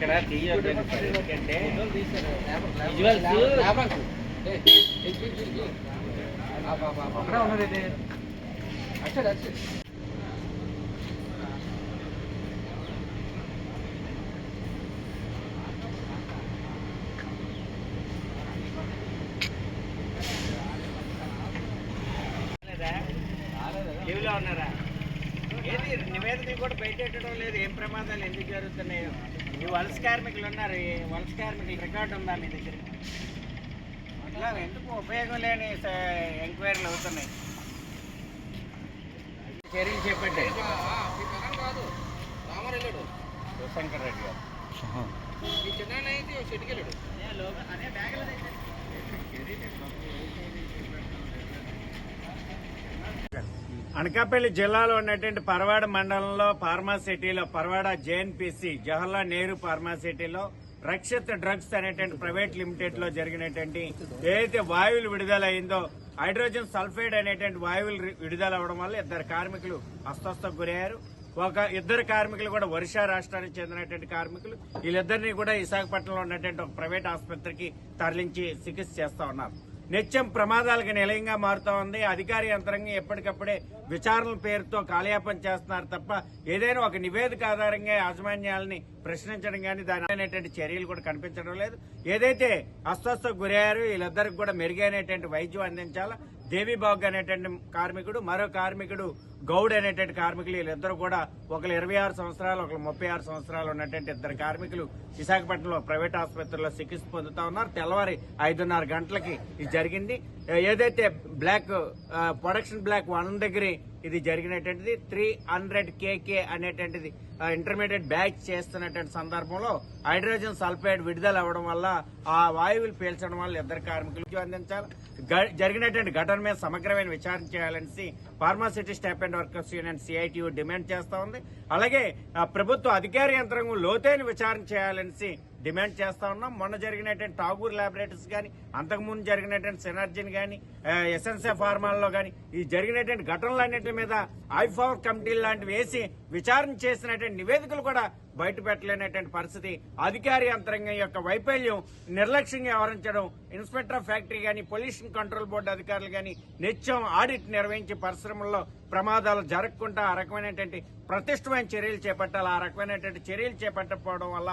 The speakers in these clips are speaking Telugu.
అక్కడ సార్ ఎందుకంటే అక్కడ ఉన్నది అచ్చడు లీవ్లో ఉన్నారా? ఏది? నివేదిక కూడా బయటెట్టడం లేదు. ఏం ప్రమాదాలు ఎందుకు జరుగుతున్నాయో? ఈ వలస కార్మికులు ఉన్నారు. ఈ వలస కార్మికుల రికార్డు ఉందా మీ దగ్గర? ఇట్లా ఎందుకు ఉపయోగం లేని ఎంక్వైరీలు అవుతున్నాయి? చర్యలు వెళ్ళాడు శివశంకర్ రెడ్డి గారు. అనకాపల్లి జిల్లాలో ఉన్నటువంటి పరవాడ మండలంలో ఫార్మాసిటీలో పరవాడ జేఎన్పిసి జవహర్లాల్ నెహ్రూ ఫార్మాసిటీలో రక్షిత్ డ్రగ్స్ అనేటువంటి ప్రైవేట్ లిమిటెడ్లో జరిగినటువంటి ఏదైతే వాయువులు విడుదల అయిందో హైడ్రోజన్ సల్ఫైడ్ అనేటువంటి వాయువులు విడుదల అవడం వల్ల ఇద్దరు కార్మికులు అస్వస్థకు గురయ్యారు. ఒక ఇద్దరు కార్మికులు కూడా ఒరిషా రాష్ట్రానికి చెందినటువంటి కార్మికులు. వీళ్ళిద్దరినీ కూడా విశాఖపట్నంలో ఉన్నటువంటి ఒక ప్రైవేట్ ఆసుపత్రికి తరలించి చికిత్స చేస్తా ఉన్నారు. నిత్యం ప్రమాదాలకు నిలయంగా మారుతా ఉంది. అధికార యంత్రంగా ఎప్పటికప్పుడే విచారణల పేరుతో కాలయాపన చేస్తున్నారు తప్ప ఏదైనా ఒక నివేదిక ఆధారంగా యాజమాన్యాలని ప్రశ్నించడం కానీ దాని చర్యలు కూడా కనిపించడం లేదు. ఏదైతే అస్వస్థకు గురయ్యారో వీళ్ళిద్దరికి కూడా మెరుగైనటువంటి వైద్యం అందించాలా? దేవీబాగ్ అనేటువంటి కార్మికుడు మరో కార్మికుడు గౌడ్ అనేటువంటి కార్మికులు వీళ్ళిద్దరు కూడా ఒకరు ఇరవై ఆరు సంవత్సరాలు ఒకరు ముప్పై ఆరు సంవత్సరాలు ఉన్నటువంటి ఇద్దరు కార్మికులు విశాఖపట్నంలో ప్రైవేట్ ఆసుపత్రిలో చికిత్స పొందుతా ఉన్నారు. తెల్లవారి ఐదున్నర గంటలకి ఇది జరిగింది. ఏదైతే బ్లాక్ ప్రొడక్షన్ బ్లాక్ వన్ దగ్గర ఇది జరిగినటువంటిది త్రీ హండ్రెడ్ కేకే అనేటువంటిది ఇంటర్మీడియట్ బ్యాచ్ చేస్తున్నటువంటి సందర్భంలో హైడ్రోజన్ సల్ఫైడ్ విడుదల అవ్వడం వల్ల ఆ వాయువులు పీల్చడం వల్ల ఇద్దరు కార్మికులకు అందించాలి జరిగినటువంటి ఘటన మీద సమగ్రమైన విచారణ చేయాలనేసి pharma city staff and workers union CITU demand చేస్తా ఉంది. అలాగే ఆ, ప్రభుత్వ అధికార యంత్రాంగం లోతైన విచారణ చేయాలని డిమాండ్ చేస్తా ఉన్నాం. మొన్న జరిగినటువంటి టాగూర్ ల్యాబొరేటరీస్ కానీ అంతకుముందు జరిగినటువంటి సినర్జిన్ కానీ ఎస్ఎన్సీ ఫార్మాల్లో కానీ ఈ జరిగినటువంటి ఘటనలు అన్నింటి మీద ఐఫార్ కమిటీలు లాంటివి వేసి విచారణ చేసినటువంటి నివేదికలు కూడా బయట పెట్టలేనటువంటి పరిస్థితి. అధికారి యంత్రాంగం యొక్క వైఫల్యం నిర్లక్ష్యంగా వ్యవహరించడం ఇన్స్పెక్టర్ ఆఫ్ ఫ్యాక్టరీ కానీ పొల్యూషన్ కంట్రోల్ బోర్డు అధికారులు కానీ నిత్యం ఆడిట్ నిర్వహించి పరిశ్రమల్లో ప్రమాదాలు జరగకుండా ఆ రకమైనటువంటి ప్రతిష్టమైన చర్యలు చేపట్టాలి. ఆ రకమైనటువంటి చర్యలు చేపట్టకపోవడం వల్ల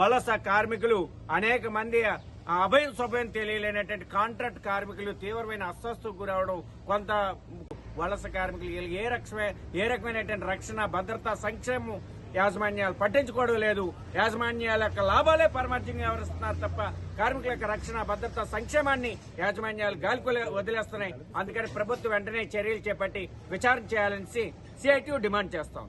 వలస కార్మికులు అనేక మంది ఆ అభయం శుభయం తెలియలేనటువంటి కాంట్రాక్ట్ కార్మికులు తీవ్రమైన అస్వస్థకు గురవడం కొంత వలస కార్మికులు వీళ్ళు ఏ రకమైన ఏ రకమైనటువంటి రక్షణ భద్రత సంక్షేమం యాజమాన్యాలు పట్టించుకోవడం లేదు. యాజమాన్యాల యొక్క లాభాలే పరమార్థంగా వ్యవహరిస్తున్నారు తప్ప కార్మికుల యొక్క రక్షణ భద్రత సంక్షేమాన్ని యాజమాన్యాలు గాలికొలే వదిలేస్తున్నాయి. అందుకని ప్రభుత్వం వెంటనే చర్యలు చేపట్టి విచారణ చేయాలని సిఐటి డిమాండ్ చేస్తాం